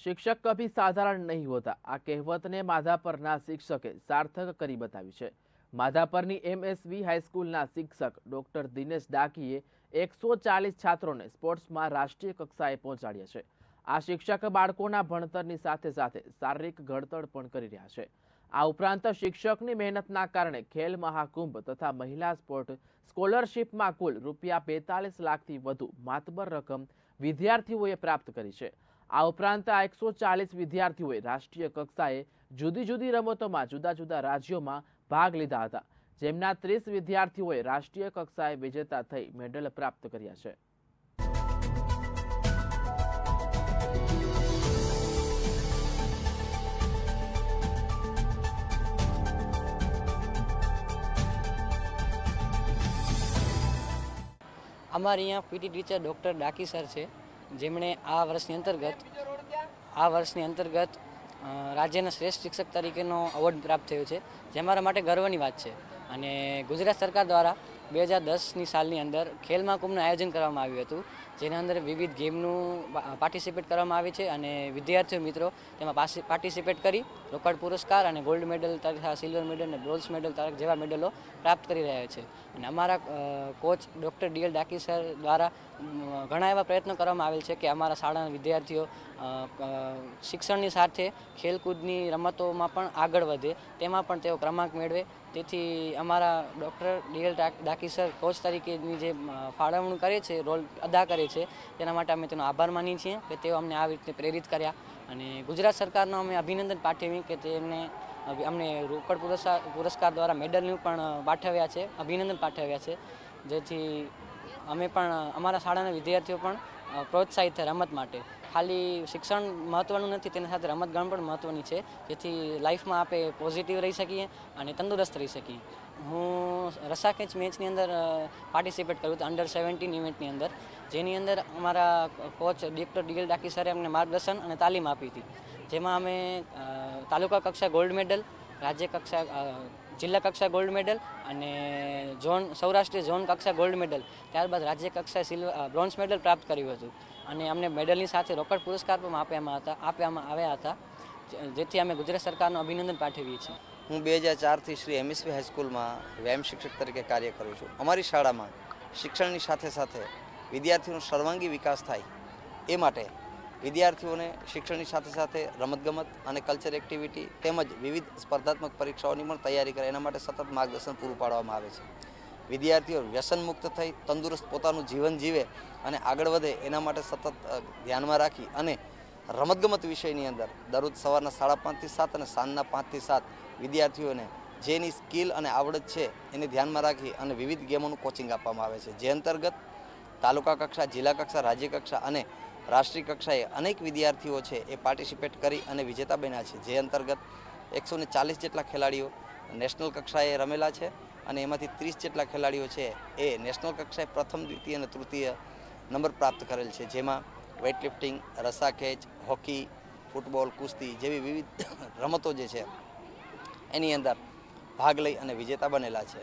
શિક્ષક કભી સાધારણ નહીં હોતા. આ કહેવતને માધાપરના શિક્ષકે સાર્થક કરી બતાવી છે. માધાપરની એમએસવી હાઈસ્કૂલના શિક્ષક ડોક્ટર દિનેશ ડાકીએ એકસો ચાલીસ છાત્રોને સ્પોર્ટ્સમાં રાષ્ટ્રીય કક્ષાએ પહોંચાડ્યા છે. આ શિક્ષક બાળકોના ભણતરની સાથે સાથે શારીરિક ઘડતર પણ કરી રહ્યા છે. આ ઉપરાંત શિક્ષકની મહેનતના કારણે ખેલ મહાકુંભ તથા મહિલા સ્પોર્ટ સ્કોલરશીપમાં કુલ રૂપિયા બેતાલીસ લાખથી વધુ માતબર રકમ વિદ્યાર્થીઓએ પ્રાપ્ત કરી છે. આ ઉપરાંત આ એકસો ચાલીસ વિદ્યાર્થીઓએ રાષ્ટ્રીય કક્ષાએ જુદી જુદી રમતોમાં જુદા જુદા રાજ્યોમાં ભાગ લીધા હતા. જેમના ત્રીસ વિદ્યાર્થીઓએ રાષ્ટ્રીય કક્ષાએ વિજેતા થઈ મેડલ પ્રાપ્ત કર્યા છે. અમારે અહીંયા PT teacher doctor Daki sir છે. જેમણે આ વર્ષની અંતર્ગત આ વર્ષની અંતર્ગત રાજ્યના શ્રેષ્ઠ શિક્ષક તરીકેનો એવોર્ડ પ્રાપ્ત થયો છે. જે અમારા માટે ગર્વની વાત છે. અને ગુજરાત સરકાર દ્વારા બે હજાર દસની સાલની અંદર ખેલ મહાકુંભનું આયોજન કરવામાં આવ્યું હતું, જેના અંદર વિવિધ ગેમનું પાર્ટિસિપેટ કરવામાં આવે છે અને વિદ્યાર્થીઓ મિત્રો તેમાં પાર્ટિસિપેટ કરી રોકડ પુરસ્કાર અને ગોલ્ડ મેડલ તથા સિલ્વર મેડલ અને બ્રોન્ઝ મેડલ તરફ જેવા મેડલો પ્રાપ્ત કરી રહ્યા છે. અને અમારા coach doctor DL Daki sir દ્વારા ઘણા એવા પ્રયત્નો કરવામાં આવેલ છે કે અમારા શાળાના વિદ્યાર્થીઓ શિક્ષણની સાથે ખેલકૂદની રમતોમાં પણ આગળ વધે, તેમાં પણ તેઓ ક્રમાંક મેળવે. તેથી અમારા doctor DL Daki sir coach તરીકેની જે ફાળવણી કરે છે રોલ અદા કરે છે, તેના માટે અમે તેનો આભાર માનીએ છીએ કે તેઓ અમને આવી રીતે પ્રેરિત કર્યા. અને ગુજરાત સરકારનો અમે અભિનંદન પાઠવીએ કે તેમને અમને રોકડ પુરસ્કાર પુરસ્કાર દ્વારા મેડલનું પણ પાઠવ્યા છે, અભિનંદન પાઠવ્યા છે. જેથી અમે પણ અમારા શાળાના વિદ્યાર્થીઓ પણ પ્રોત્સાહિત થાય રમત માટે. ખાલી શિક્ષણ મહત્ત્વનું નથી, તેની સાથે રમતગમત પણ મહત્ત્વની છે. જેથી લાઈફમાં આપણે પોઝિટિવ રહી શકીએ અને તંદુરસ્ત રહી શકીએ. હું રસાખેંચ મેચની અંદર પાર્ટિસિપેટ કર્યું હતું અંડર સેવન્ટીન ઇવેન્ટની અંદર. જેની અંદર અમારા કોચ ડૉક્ટર ડીએલ ડાકી સરે અમને માર્ગદર્શન અને તાલીમ આપી હતી. જેમાં અમે તાલુકા કક્ષા ગોલ્ડ મેડલ રાજ્ય કક્ષા જિલ્લા કક્ષા ગોલ્ડ મેડલ અને ઝોન સૌરાષ્ટ્રીય ઝોન કક્ષા ગોલ્ડ મેડલ, ત્યારબાદ રાજ્ય કક્ષાએ સિલ્વર બ્રોન્ઝ મેડલ પ્રાપ્ત કર્યું હતું. અને અમને મેડલની સાથે રોકડ પુરસ્કાર પણ આપવામાં હતા આપવામાં આવ્યા હતા જેથી અમે ગુજરાત સરકારનું અભિનંદન પાઠવીએ છીએ. હું બે હજાર ચારથી શ્રી એમએસવી હાઈસ્કૂલમાં વ્યાયામ શિક્ષક તરીકે કાર્ય કરું છું. અમારી શાળામાં શિક્ષણની સાથે સાથે વિદ્યાર્થીઓનો સર્વાંગી વિકાસ થાય એ માટે વિદ્યાર્થીઓને શિક્ષણની સાથે સાથે રમતગમત અને કલ્ચર એક્ટિવિટી તેમજ વિવિધ સ્પર્ધાત્મક પરીક્ષાઓની પણ તૈયારી કરે, એના માટે સતત માર્ગદર્શન પૂરું પાડવામાં આવે છે. વિદ્યાર્થીઓ વ્યસનમુક્ત થઈ, તંદુરસ્ત પોતાનું જીવન જીવે અને આગળ વધે, એના માટે સતત ધ્યાનમાં રાખી અને રમતગમત વિષયની અંદર દરરોજ સવારના સાડા પાંચથી સાત અને સાંજના પાંચથી સાત વિદ્યાર્થીઓને જેની સ્કિલ અને આવડત છે એને ધ્યાનમાં રાખી અને વિવિધ ગેમોનું કોચિંગ આપવામાં આવે છે. જે અંતર્ગત તાલુકા કક્ષા, જિલ્લા કક્ષા, રાજ્ય કક્ષા અને રાષ્ટ્રીય કક્ષાએ અનેક વિદ્યાર્થીઓ છે એ પાર્ટિસિપેટ કરી અને વિજેતા બન્યા છે. જે અંતર્ગત એકસો ચાલીસ જેટલા ખેલાડીઓ નેશનલ કક્ષાએ રમેલા છે અને એમાંથી ત્રીસ જેટલા ખેલાડીઓ છે એ નેશનલ કક્ષાએ પ્રથમ, દ્વિતીય અને તૃતીય નંબર પ્રાપ્ત કરેલ છે. જેમાં વેઇટલિફ્ટિંગ રસાખેંચ હોકી ફૂટબોલ કુસ્તી જેવી વિવિધ રમતો જે છે એની અંદર ભાગ લઈ અને વિજેતા બનેલા છે.